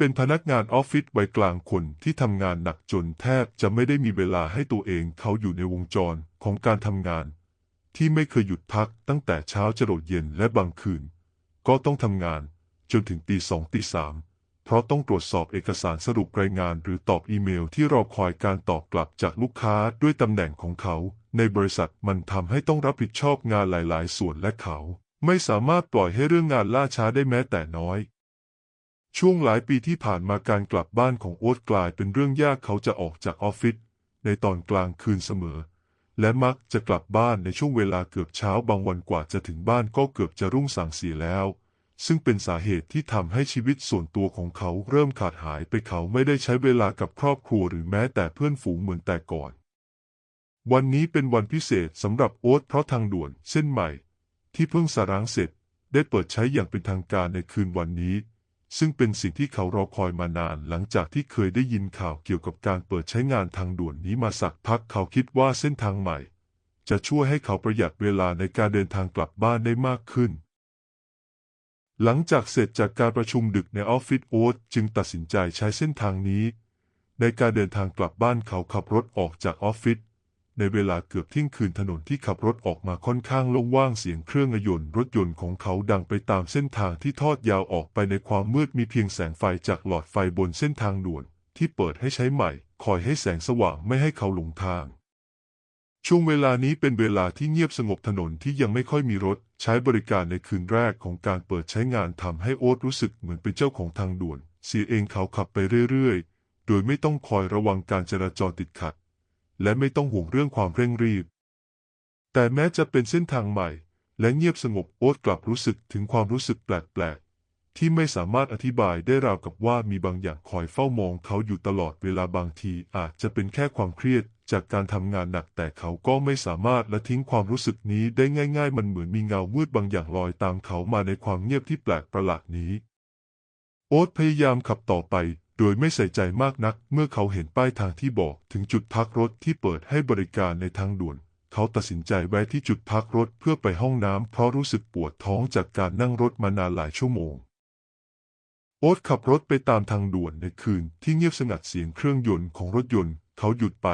เป็นพนักงานออฟฟิศวัยกลางคนที่ทำงานหนักจนแทบจะไม่ได้มีเวลาให้ตัวเองเขาอยู่ในวงจรของการทำงาน ที่ไม่เคยหยุดพักตั้งแต่เช้าจรดเย็นและบางคืน ก็ต้องทำงานจนถึงตีสองตีสามเพราะต้องตรวจสอบเอกสารสรุปรายงานหรือตอบอีเมลที่รอคอยการตอบกลับจากลูกค้าด้วยตำแหน่งของเขา ในบริษัทมันทำให้ต้องรับผิดชอบงานหลาย ๆ ส่วนและเขา ไม่สามารถปล่อยให้เรื่องงานล่าช้าได้แม้แต่น้อย ช่วงหลายปีที่ผ่านมาการกลับบ้านของโอ๊ตกลายเป็นเรื่องยากเขาจะออกจากออฟฟิศในตอนกลางคืนเสมอ และมักจะกลับบ้านในช่วงเวลาเกือบเช้าบางวันกว่าจะถึงบ้านก็เกือบจะรุ่งสางเสียแล้ว ซึ่งเป็นสาเหตุที่ทำให้ชีวิตส่วนตัวของเขาเริ่มขาดหายไปเขาไม่ได้ใช้เวลากับครอบครัวหรือแม้แต่เพื่อนฝูงเหมือนแต่ก่อน วันนี้เป็นวันพิเศษสำหรับโอ๊ตเพราะทางด่วนเส้นใหม่ ที่เพิ่งสร้างเสร็จได้เปิดใช้อย่างเป็นทางการในคืนวันนี้ ซึ่งเป็นสิ่งที่เขารอคอยมานานหลังจากที่เคยได้ยินข่าวเกี่ยวกับการเปิดใช้งานทางด่วนนี้มาสักพักเขาคิดว่าเส้นทางใหม่ จะช่วยให้เขาประหยัดเวลาในการเดินทางกลับบ้านได้มากขึ้น หลังจากเสร็จจากการประชุมดึกในออฟฟิศโอ๊ตจึงตัดสินใจใช้เส้นทางนี้ ในการเดินทางกลับบ้านเขาขับรถออกจากออฟฟิศ ในเวลาเกือบเที่ยงคืนถนนที่ขับรถออกมาค่อนข้างโล่งว่างเสียงเครื่องยนต์รถยนต์ของเขาดังไปตามเส้นทางที่ทอดยาวออกไปในความมืดมีเพียงแสงไฟจากหลอดไฟบนเส้นทางด่วน ที่เปิดให้ใช้ใหม่ คอยให้แสงสว่างไม่ให้เขาหลงทาง ช่วงเวลานี้เป็นเวลาที่เงียบสงบถนนที่ยังไม่ค่อยมีรถ ใช้บริการในคืนแรกของการเปิดใช้งานทำให้โอ๊ตรู้สึกเหมือนเป็นเจ้าของทางด่วนเสียเองเขาขับไปเรื่อยๆ โดยไม่ต้องคอยระวังการจราจรติดขัด และไม่ต้องห่วงเรื่องความเร่งรีบ แต่แม้จะเป็นเส้นทางใหม่ และเงียบสงบโอ๊ตกลับรู้สึกถึงความรู้สึกแปลกๆ ที่ไม่สามารถอธิบายได้ราวกับว่ามีบางอย่างคอยเฝ้ามองเขาอยู่ตลอดเวลาบางทีอาจจะเป็นแค่ความเครียดจากการทำงานหนักแต่เขาก็ไม่สามารถละทิ้งความรู้สึกนี้ได้ง่ายๆ มันเหมือนมีเงามืดบางอย่างลอยตามเขามาในความเงียบที่แปลกประหลาดนี้ โอ๊ตพยายามขับต่อไป โดยไม่ใส่ใจมากนัก เมื่อเขาเห็นป้ายทางที่บอกถึงจุดพักรถที่เปิดให้บริการในทางด่วน เขาตัดสินใจแวะที่จุดพักรถเพื่อไปห้องน้ำเพราะรู้สึกปวดท้องจากการนั่งรถมานานหลายชั่วโมง โอ๊ตขับรถไปตามทางด่วนในคืนที่เงียบสงัดเสียงเครื่องยนต์ของรถยนต์ เขาหยุดไป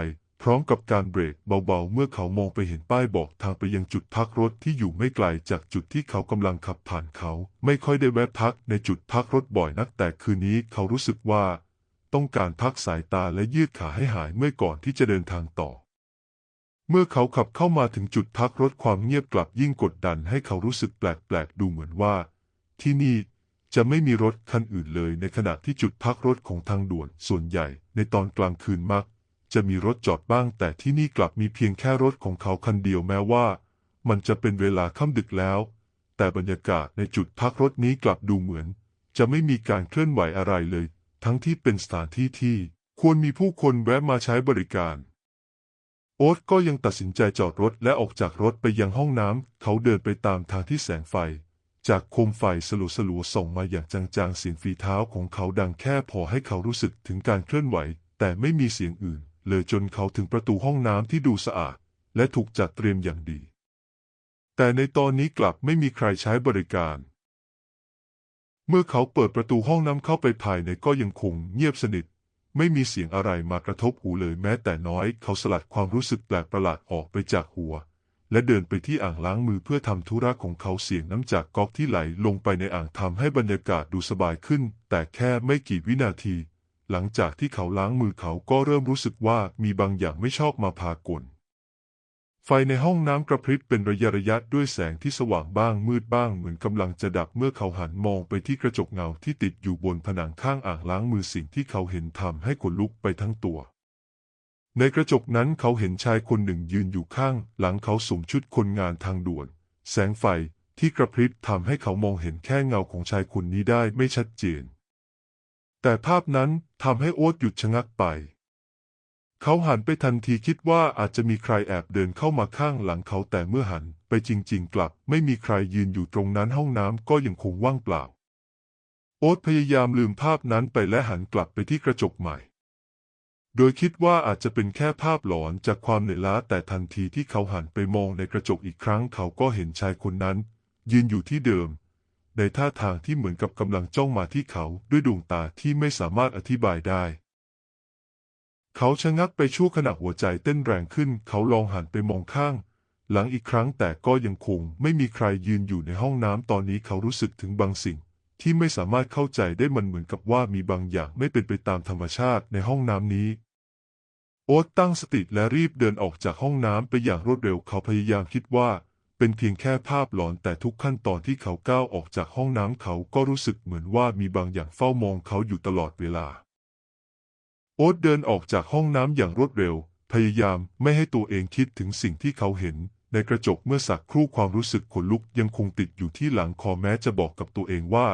พร้อมกับการเบรกเบาๆ เมื่อเขามองไปเห็นป้ายบอกทางไปยังจุดพักรถที่อยู่ไม่ไกลจากจุดที่เขากำลังขับผ่านเขา ไม่ค่อยได้แวะพักในจุดพักรถบ่อยนักแต่คืนนี้เขารู้สึกว่า ต้องการพักสายตาและยืดขาให้หายเมื่อก่อนที่จะเดินทางต่อ เมื่อเขาขับเข้ามาถึงจุดพักรถความเงียบกลับยิ่งกดดันให้เขารู้สึกแปลกๆดูเหมือนว่า ที่นี่จะไม่มีรถคันอื่นเลยในขณะที่จุดพักรถของทางด่วนส่วนใหญ่ในตอนกลางคืนมัก จะมีรถจอดบ้างแต่ที่นี่กลับมีเพียงแค่รถของเขาคันเดียวแม้ว่า มันจะเป็นเวลาค่ำดึกแล้ว แต่บรรยากาศในจุดพักรถนี้กลับดูเหมือน จะไม่มีการเคลื่อนไหวอะไรเลย ทั้งที่เป็นสถานที่ที่ควรมีผู้คนแวะมาใช้บริการ โอ๊ตก็ยังตัดสินใจจอดรถและออกจากรถไปยังห้องน้ำเขาเดินไปตามทางที่แสงไฟ จากโคมไฟสลัวสลัวๆส่งมาอย่างจางๆเสียงฝีเท้าของเขาดังแค่พอให้เขารู้สึกถึงการเคลื่อนไหว แต่ไม่มีเสียงอื่น เลยจนเขาถึงประตูห้องน้ำที่ดูสะอาด และถูกจัดเตรียมอย่างดี แต่ในตอนนี้กลับไม่มีใครใช้บริการ เมื่อเขาเปิดประตูห้องน้ำเข้าไปภายในก็ยังคงเงียบสนิท ไม่มีเสียงอะไรมากระทบหูเลยแม้แต่น้อยเขาสลัดความรู้สึกแปลกประหลาดออกไปจากหัว และเดินไปที่อ่างล้างมือเพื่อทำธุระของเขาเสียงน้ำจากก๊อกที่ไหลลงไปในอ่างทำให้บรรยากาศดูสบายขึ้น แต่แค่ไม่กี่วินาที หลังจากที่เขาล้างมือเขาก็เริ่มรู้สึกว่ามีบางอย่างไม่ชอบมาพากล ไฟในห้องน้ำกระพริบเป็นระยะระยะด้วยแสงที่สว่างบ้างมืดบ้างเหมือนกำลังจะดับเมื่อเขาหันมองไปที่กระจกเงาที่ติดอยู่บนผนังข้างอ่างล้างมือสิ่งที่เขาเห็นทำให้ขนลุกไปทั้งตัวในกระจกนั้นเขาเห็นชายคนหนึ่งยืนอยู่ข้าง หลังเขาสวมชุดคนงานทางด่วน แสงไฟที่กระพริบทำให้เขามองเห็นแค่เงาของชายคนนี้ได้ไม่ชัดเจน แต่ภาพนั้นทำให้โอ๊ตหยุดชะงักไป เขาหันไปทันทีคิดว่าอาจจะมีใครแอบเดินเข้ามาข้างหลังเขาแต่เมื่อหันไปจริง ๆ กลับ ไม่มีใครยืนอยู่ตรงนั้นห้องน้ำก็ยังคงว่างเปล่า โอ๊ตพยายามลืมภาพนั้นไปและหันกลับไปที่กระจกใหม่ โดยคิดว่าอาจจะเป็นแค่ภาพหลอนจากความเหนื่อยล้าแต่ทันทีที่เขาหันไปมองในกระจกอีกครั้งเขาก็เห็นชายคนนั้น ยืนอยู่ที่เดิม ในท่าทางที่เหมือนกับกำลังจ้องมาที่เขาด้วยดวงตาที่ไม่สามารถอธิบายได้ เขาชะงักไปชั่วขณะหัวใจเต้นแรงขึ้น เขาลองหันไปมองข้าง หลังอีกครั้งแต่ก็ยังคงไม่มีใครยืนอยู่ในห้องน้ำตอนนี้เขารู้สึกถึงบางสิ่ง ที่ไม่สามารถเข้าใจได้มันเหมือนกับว่ามีบางอย่างไม่เป็นไปตามธรรมชาติในห้องน้ำนี้โอ๊ตตั้งสติและรีบเดินออกจากห้องน้ำไปอย่างรวดเร็วเขาพยายามคิดว่า เป็นเพียงแค่ภาพหลอนแต่ทุกขั้นตอนที่เขาก้าวออกจากห้องน้ำเขาก็รู้สึกเหมือนว่ามีบางอย่างเฝ้ามองเขาอยู่ตลอดเวลา โอ๊ตเดินออกจากห้องน้ำอย่างรวดเร็ว พยายามไม่ให้ตัวเองคิดถึงสิ่งที่เขาเห็น ในกระจกเมื่อสักครู่ความรู้สึกขนลุกยังคงติดอยู่ที่หลังคอแม้จะบอกกับตัวเองว่า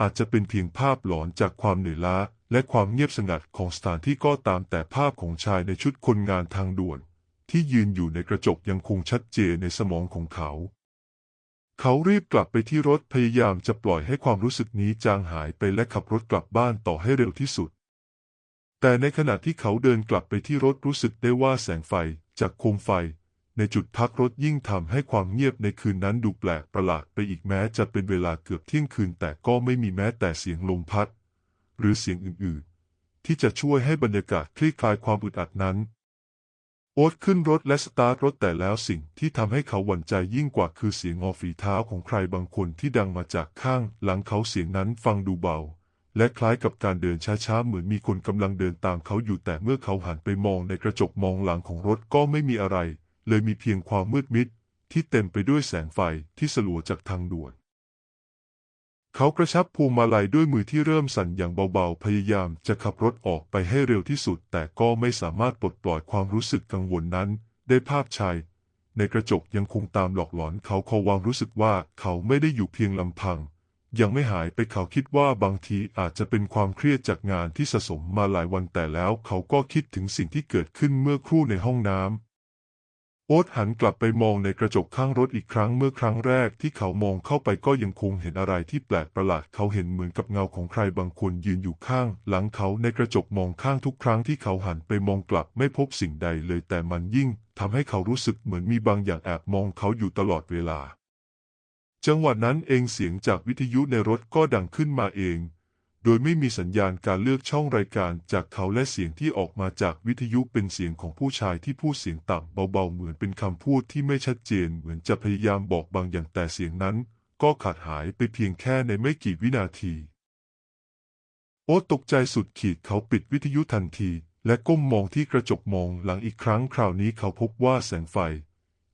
อาจจะเป็นเพียงภาพหลอนจากความเหนื่อยล้าและความเงียบสงัดของสถานที่ก็ตามแต่ภาพของชายในชุดคนงานทางด่วน ที่ยืนอยู่ในกระจกยังคงชัดเจนในสมองของเขา เขารีบกลับไปที่รถพยายามจะปล่อยให้ความรู้สึกนี้จางหายไปและขับรถกลับบ้านต่อให้เร็วที่สุด แต่ในขณะที่เขาเดินกลับไปที่รถรู้สึกได้ว่าแสงไฟจากโคมไฟในจุดพักรถยิ่งทำให้ความเงียบในคืนนั้นดูแปลกประหลาดไปอีกแม้จะเป็นเวลาเกือบเที่ยงคืนแต่ก็ไม่มีแม้แต่เสียงลมพัด หรือเสียงอื่นๆ ที่จะช่วยให้บรรยากาศคลี่คลายความอึดอัดนั้น โอ๊ตขึ้นรถและสตาร์ทรถแต่แล้วสิ่งที่ทำให้เขาหวั่นใจยิ่งกว่าคือเสียงงอฝีเท้าของใครบางคนที่ดังมาจากข้าง หลังเขาเสียงนั้นฟังดูเบา และคล้ายกับการเดินช้าๆเหมือนมีคนกำลังเดินตามเขาอยู่แต่เมื่อเขาหันไปมองในกระจกมองหลังของรถก็ไม่มีอะไร เลยมีเพียงความมืดมิดที่เต็มไปด้วยแสงไฟที่สลัวจากทางด่วน เขากระชับพวงมาลัยด้วยมือที่เริ่มสั่นอย่างเบาๆ พยายามจะขับรถออกไปให้เร็วที่สุด แต่ก็ไม่สามารถปลดปล่อยความรู้สึกกังวลนั้น ได้ภาพชายในกระจกยังคงตามหลอกหลอนเขาเขาวางรู้สึกว่าเขาไม่ได้อยู่เพียงลำพัง ยังไม่หายไปเขาคิดว่าบางทีอาจจะเป็นความเครียดจากงานที่สะสมมาหลายวันแต่แล้ว เขาก็คิดถึงสิ่งที่เกิดขึ้นเมื่อครู่ในห้องน้ำ โอ๊ตหันกลับไปมองในกระจกข้างรถอีกครั้งเมื่อครั้งแรกที่เขามองเข้าไปก็ยังคงเห็นอะไรที่แปลกประหลาดเขาเห็นเหมือนกับเงาของใครบางคนยืนอยู่ข้าง หลังเขาในกระจกมองข้างทุกครั้งที่เขาหันไปมองกลับไม่พบสิ่งใดเลยแต่มันยิ่งทำให้เขารู้สึกเหมือนมีบางอย่างแอบมองเขาอยู่ตลอดเวลา จังหวะนั้นเองเสียงจากวิทยุในรถก็ดังขึ้นมาเอง โดยไม่มีสัญญาณการเลือกช่องรายการจากเขาและเสียงที่ออกมาจากวิทยุเป็นเสียงของผู้ชายที่พูดเสียงต่ำเบาๆเหมือนเป็นคำพูดที่ไม่ชัดเจนเหมือนจะพยายามบอกบางอย่างแต่เสียงนั้น ก็ขาดหายไปเพียงแค่ในไม่กี่วินาที โอ๊ตตกใจสุดขีดเขาปิดวิทยุทันที และก้มมองที่กระจกมองหลังอีกครั้งคราวนี้เขาพบว่าแสงไฟ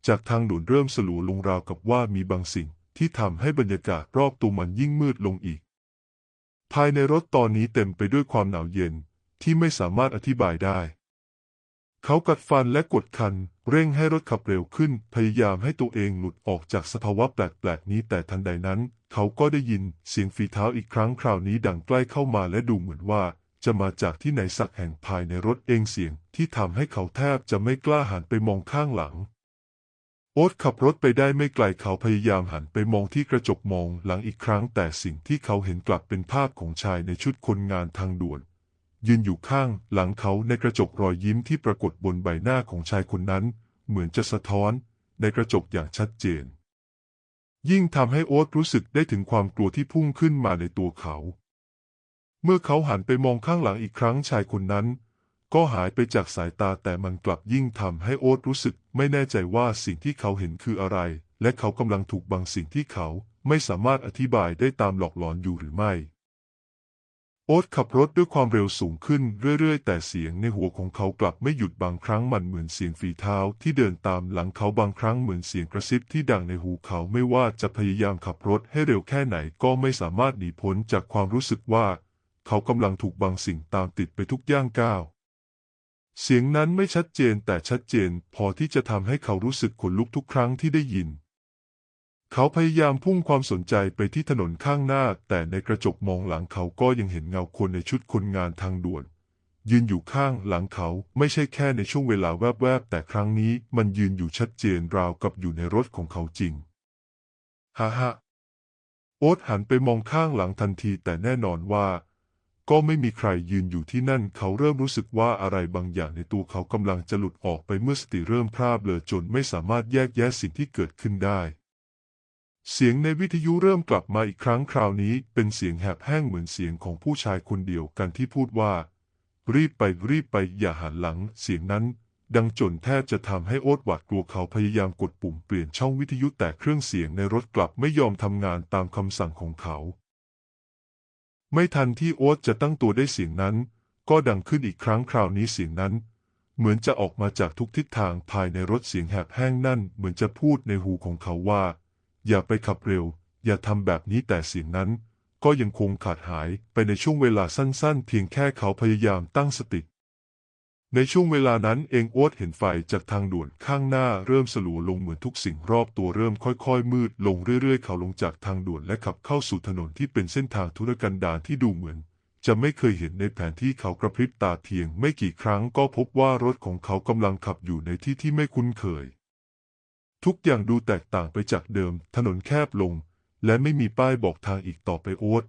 จากทางด่วนเริ่มสลัวลงราวกับว่ามีบางสิ่งที่ทำให้บรรยากาศรอบตัวมันยิ่งมืดลงอีก ภายในรถตอนนี้เต็มไปด้วยความหนาวเย็นที่ไม่สามารถอธิบายได้ เขากัดฟันและกดคัน เร่งให้รถขับเร็วขึ้น พยายามให้ตัวเองหลุดออกจากสภาวะแปลกๆนี้แต่ทันใดนั้น เขาก็ได้ยินเสียงฝีเท้าอีกครั้งคราวนี้ดังใกล้เข้ามาและดูเหมือนว่า จะมาจากที่ไหนสักแห่งภายในรถเองเสียงที่ทำให้เขาแทบจะไม่กล้าหันไปมองข้างหลัง โอ๊ตขับรถไปได้ไม่ไกลเขาพยายามหันไปมองที่กระจกมองหลังอีกครั้ง แต่สิ่งที่เขาเห็นกลับเป็นภาพของชายในชุดคนงานทางด่วน ยืนอยู่ข้างหลังเขาในกระจกรอยยิ้มที่ปรากฏบนใบหน้าของชายคนนั้น เหมือนจะสะท้อนในกระจกอย่างชัดเจน ยิ่งทำให้โอ๊ตรู้สึกได้ถึงความกลัวที่พุ่งขึ้นมาในตัวเขา เมื่อเขาหันไปมองข้างหลังอีกครั้งชายคนนั้น ก็หายไปจากสายตาแต่มันกลับยิ่งทำให้โอ๊ตรู้สึกไม่แน่ใจว่าสิ่งที่เขาเห็นคืออะไร และเขากำลังถูกบางสิ่งที่เขาไม่สามารถอธิบายได้ตามหลอกหลอนอยู่หรือไม่ โอ๊ตขับรถด้วยความเร็วสูงขึ้นเรื่อยๆ แต่เสียงในหัวของเขากลับไม่หยุดบางครั้งมันเหมือนเสียงฝีเท้าที่เดินตามหลังเขาบางครั้งเหมือนเสียงกระซิบที่ดังในหูเขาไม่ว่าจะพยายามขับรถให้เร็วแค่ไหนก็ไม่สามารถหนีพ้นจากความรู้สึกว่า เขากำลังถูกบางสิ่งตามติดไปทุกย่างก้าว เสียงนั้นไม่ชัดเจนแต่ชัดเจนพอที่จะทำให้เขารู้สึกขนลุกทุกครั้งที่ได้ยิน เขาพยายามพุ่งความสนใจไปที่ถนนข้างหน้า แต่ในกระจกมองหลังเขาก็ยังเห็นเงาคนในชุดคนงานทางด่วน ยืนอยู่ข้างหลังเขาไม่ใช่แค่ในช่วงเวลาแวบๆ แต่ครั้งนี้มันยืนอยู่ชัดเจนราวกับอยู่ในรถของเขาจริงฮ่าฮ่าโอ๊ตหันไปมองข้างหลังทันทีแต่แน่นอนว่า ก็ไม่มีใครยืนอยู่ที่นั่น เขาเริ่มรู้สึกว่าอะไรบางอย่างในตัวเขากำลังจะหลุดออกไปเมื่อสติเริ่มพร่าเบลอจนไม่สามารถแยกแยะสิ่งที่เกิดขึ้นได้ เสียงในวิทยุเริ่มกลับมาอีกครั้งคราวนี้ เป็นเสียงแหบแห้งเหมือนเสียงของผู้ชายคนเดียวกันที่พูดว่า รีบไปรีบไปอย่าหันหลัง เสียงนั้น ดังจนแทบจะทำให้โอ๊ตหวาดกลัวเขาพยายามกดปุ่มเปลี่ยนช่องวิทยุแต่เครื่องเสียงในรถกลับไม่ยอมทำงานตามคำสั่งของเขา ไม่ทันที่โอ๊ตจะตั้งตัวได้เสียงนั้น ก็ดังขึ้นอีกครั้งคราวนี้เสียงนั้น เหมือนจะออกมาจากทุกทิศทางภายในรถเสียงแหบแห้งนั่น เหมือนจะพูดในหูของเขาว่า อย่าไปขับเร็ว อย่าทำแบบนี้แต่เสียงนั้น ก็ยังคงขาดหายไปในช่วงเวลาสั้นๆ เพียงแค่เขาพยายามตั้งสติ ในช่วงเวลานั้นเองโอ๊ตเห็นไฟจากทางด่วนข้างหน้าเริ่มสลัวลงเหมือนทุกสิ่งรอบตัวเริ่มค่อยๆ มืดลงเรื่อยๆ เขาลงจากทางด่วนและขับเข้าสู่ถนนที่เป็นเส้นทางธุรกันดารที่ดูเหมือน จะไม่เคยเห็นในแผนที่เขากระพริบตาเพียง ไม่กี่ครั้งก็พบว่ารถของเขากำลังขับอยู่ในที่ที่ไม่คุ้นเคย ทุกอย่างดูแตกต่างไปจากเดิม ถนนแคบลง และไม่มีป้ายบอกทางอีกต่อไปโอ๊ต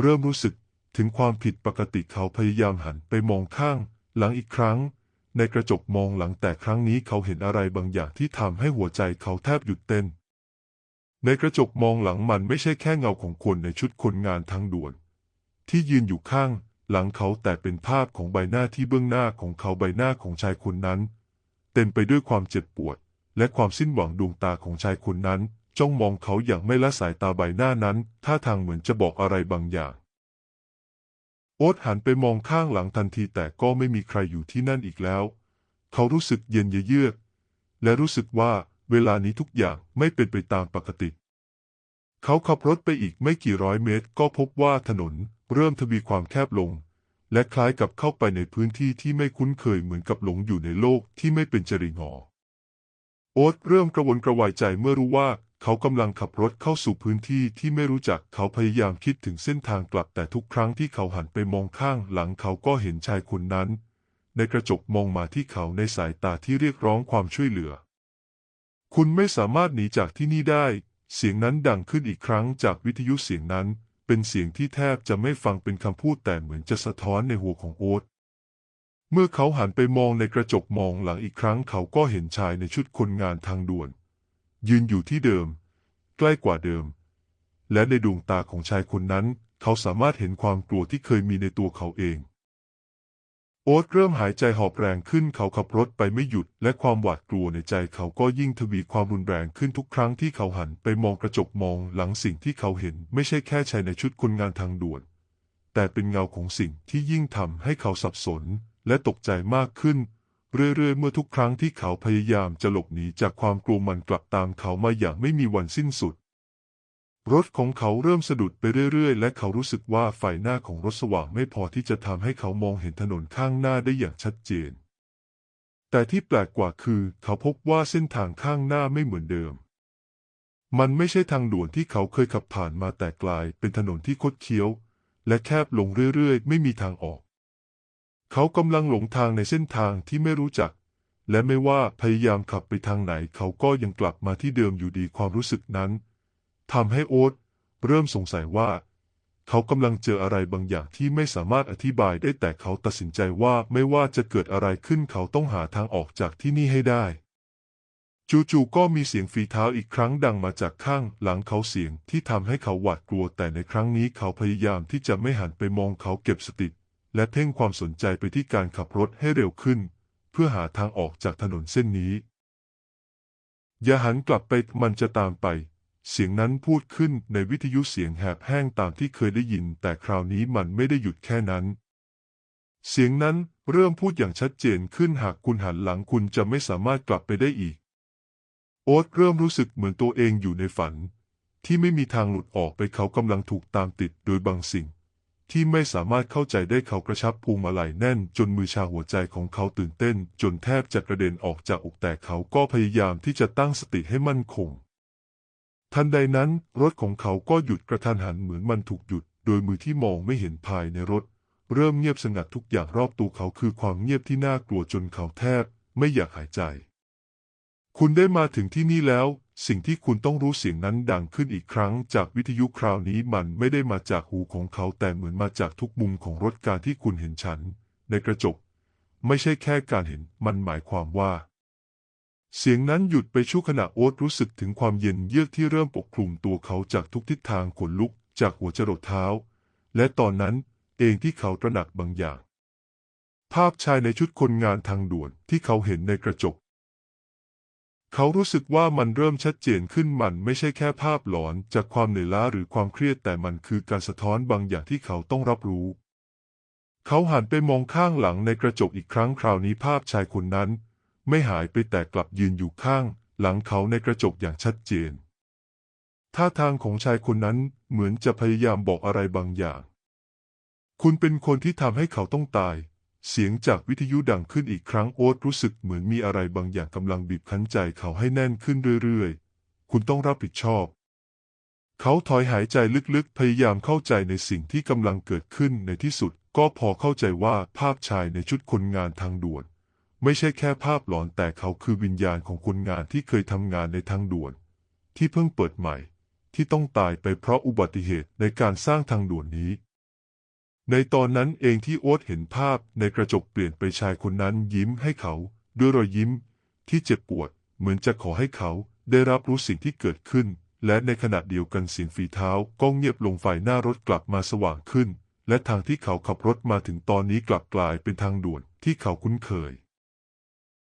เริ่มรู้สึกถึงความผิดปกติเขาพยายามหันไปมองข้าง หลังอีกครั้ง ในกระจกมองหลังแต่ครั้งนี้เขาเห็นอะไรบางอย่างที่ทำให้หัวใจเขาแทบหยุดเต้น ในกระจกมองหลังมันไม่ใช่แค่เงาของคนในชุดคนงานทางด่วน ที่ยืนอยู่ข้างหลังเขาแต่เป็นภาพของใบหน้าที่เบื้องหน้าของเขาใบหน้าของชายคนนั้น เต็มไปด้วยความเจ็บปวด และความสิ้นหวังดวงตาของชายคนนั้น จ้องมองเขาอย่างไม่ละสายตาใบหน้านั้นท่าทางเหมือนจะบอกอะไรบางอย่าง โอ๊ตหันไปมองข้างหลังทันทีแต่ก็ไม่มีใครอยู่ที่นั่นอีกแล้ว เขารู้สึกเย็นเยือกและรู้สึกว่าเวลานี้ทุกอย่างไม่เป็นไปตามปกติ เขาขับรถไปอีกไม่กี่ร้อยเมตร ก็พบว่าถนนเริ่มทวีความแคบลง และคล้ายกับเข้าไปในพื้นที่ที่ไม่คุ้นเคยเหมือนกับหลงอยู่ในโลกที่ไม่เป็นจริงหอ โอ๊ตเริ่มกระวนกระวายใจเมื่อรู้ว่า เขากำลังขับรถเข้าสู่พื้นที่ที่ไม่รู้จักเขาพยายามคิดถึงเส้นทางกลับแต่ทุกครั้งที่เขาหันไปมองข้างหลังเขาก็เห็นชายคนนั้น ในกระจกมองมาที่เขาในสายตาที่เรียกร้องความช่วยเหลือ คุณไม่สามารถหนีจากที่นี่ได้ เสียงนั้นดังขึ้นอีกครั้งจากวิทยุเสียงนั้น เป็นเสียงที่แทบจะไม่ฟังเป็นคำพูดแต่เหมือนจะสะท้อนในหัวของโอ๊ตเมื่อเขาหันไปมองในกระจกมองหลังอีกครั้งเขาก็เห็นชายในชุดคนงานทางด่วน ยืนอยู่ที่เดิม ใกล้กว่าเดิม และในดวงตาของชายคนนั้น เขาสามารถเห็นความกลัวที่เคยมีในตัวเขาเอง โอ๊ตเริ่มหายใจหอบแรงขึ้นเขาขับรถไปไม่หยุด และความหวาดกลัวในใจเขาก็ยิ่งทวีความรุนแรงขึ้นทุกครั้งที่เขาหันไปมองกระจกมองหลังสิ่งที่เขาเห็นไม่ใช่แค่ชายในชุดคนงานทางด่วน แต่เป็นเงาของสิ่งที่ยิ่งทำให้เขาสับสนและตกใจมากขึ้น เรื่อยๆ เมื่อทุกครั้งที่เขาพยายามจะหลบหนีจากความกลัวมันกลับตามเขามาอย่างไม่มีวันสิ้นสุด รถของเขาเริ่มสะดุดไปเรื่อยๆ และเขารู้สึกว่าไฟหน้าของรถสว่างไม่พอที่จะทำให้เขามองเห็นถนนข้างหน้าได้อย่างชัดเจน แต่ที่แปลกกว่าคือ เขาพบว่าเส้นทางข้างหน้าไม่เหมือนเดิม มันไม่ใช่ทางด่วนที่เขาเคยขับผ่านมาแต่กลายเป็นถนนที่คดเคี้ยว และแคบลงเรื่อยๆ ไม่มีทางออก เขากำลังหลงทางในเส้นทางที่ไม่รู้จัก และไม่ว่าพยายามขับไปทางไหน เขาก็ยังกลับมาที่เดิมอยู่ดีความรู้สึกนั้นทำให้โอ๊ตเริ่มสงสัยว่า เขากำลังเจออะไรบางอย่างที่ไม่สามารถอธิบายได้แต่เขาตัดสินใจว่าไม่ว่าจะเกิดอะไรขึ้นเขาต้องหาทางออกจากที่นี่ให้ได้ จู่ๆก็มีเสียงฝีเท้าอีกครั้งดังมาจากข้างหลังเขาเสียงที่ทำให้เขาหวาดกลัวแต่ในครั้งนี้เขาพยายามที่จะไม่หันไปมองเขาเก็บสติ และเพ่งความสนใจไปที่การขับรถให้เร็วขึ้น เพื่อหาทางออกจากถนนเส้นนี้ อย่าหันกลับไปมันจะตามไป เสียงนั้นพูดขึ้นในวิทยุเสียงแหบแห้งตามที่เคยได้ยิน แต่คราวนี้มันไม่ได้หยุดแค่นั้น เสียงนั้นเริ่มพูดอย่างชัดเจนขึ้นหากคุณหันหลังคุณจะไม่สามารถกลับไปได้อีก โอ๊ตเริ่มรู้สึกเหมือนตัวเองอยู่ในฝัน ที่ไม่มีทางหลุดออกไปเขากำลังถูกตามติดโดยบางสิ่ง ที่ไม่สามารถเข้าใจได้เขากระชับพวงมาลัยแน่น จนมือชาหัวใจของเขาตื่นเต้น จนแทบจะกระเด็นออกจากอกแต่เขาก็พยายามที่จะตั้งสติให้มั่นคง ทันใดนั้นรถของเขาก็หยุดกระทันหันเหมือนมันถูกหยุด โดยมือที่มองไม่เห็นภายในรถ เริ่มเงียบสงัดทุกอย่างรอบตัวเขาคือความเงียบที่น่ากลัวจนเขาแทบไม่อยากหายใจ คุณได้มาถึงที่นี่แล้ว สิ่งที่คุณต้องรู้เสียงนั้นดังขึ้นอีกครั้ง จากวิทยุคราวนี้มันไม่ได้มาจากหูของเขาแต่เหมือนมาจากทุกมุมของรถการที่คุณเห็นฉัน ในกระจก ไม่ใช่แค่การเห็นมันหมายความว่า เสียงนั้นหยุดไปชั่วขณะโอ๊ตรู้สึกถึงความเย็นเยือกที่เริ่มปกคลุมตัวเขาจากทุกทิศทางขนลุกจากหัวจรดเท้า และตอนนั้นเองที่เขาตระหนักบางอย่าง ภาพชายในชุดคนงานทางด่วนที่เขาเห็นในกระจก เขารู้สึกว่ามันเริ่มชัดเจนขึ้นมันไม่ใช่แค่ภาพหลอนจากความเหนื่อยล้าหรือความเครียดแต่มันคือการสะท้อนบางอย่างที่เขาต้องรับรู้ เขาหันไปมองข้างหลังในกระจกอีกครั้งคราวนี้ภาพชายคนนั้น ไม่หายไปแต่กลับยืนอยู่ข้าง หลังเขาในกระจกอย่างชัดเจน ท่าทางของชายคนนั้นเหมือนจะพยายามบอกอะไรบางอย่าง คุณเป็นคนที่ทำให้เขาต้องตาย เสียงจากวิทยุดังขึ้นอีกครั้งโอ๊ตรู้สึกเหมือนมีอะไรบางอย่างกำลังบีบคั้นใจเขาให้แน่นขึ้นเรื่อยๆ คุณต้องรับผิดชอบ เขาถอยหายใจลึกๆ พยายามเข้าใจในสิ่งที่กำลังเกิดขึ้นในที่สุด ก็พอเข้าใจว่าภาพชายในชุดคนงานทางด่วน ไม่ใช่แค่ภาพหลอนแต่เขาคือวิญญาณของคนงานที่เคยทำงานในทางด่วน ที่เพิ่งเปิดใหม่ ที่ต้องตายไปเพราะอุบัติเหตุในการสร้างทางด่วนนี้ ในตอนนั้นเองที่โอ๊ตเห็นภาพในกระจกเปลี่ยนไปชายคนนั้นยิ้มให้เขา ด้วยรอยยิ้ม ที่เจ็บปวด เหมือนจะขอให้เขาได้รับรู้สิ่งที่เกิดขึ้น และในขณะเดียวกันเสียงฝีเท้าก็เงียบลงไฟหน้ารถกลับมาสว่างขึ้น และทางที่เขาขับรถมาถึงตอนนี้กลับกลายเป็นทางด่วนที่เขาคุ้นเคย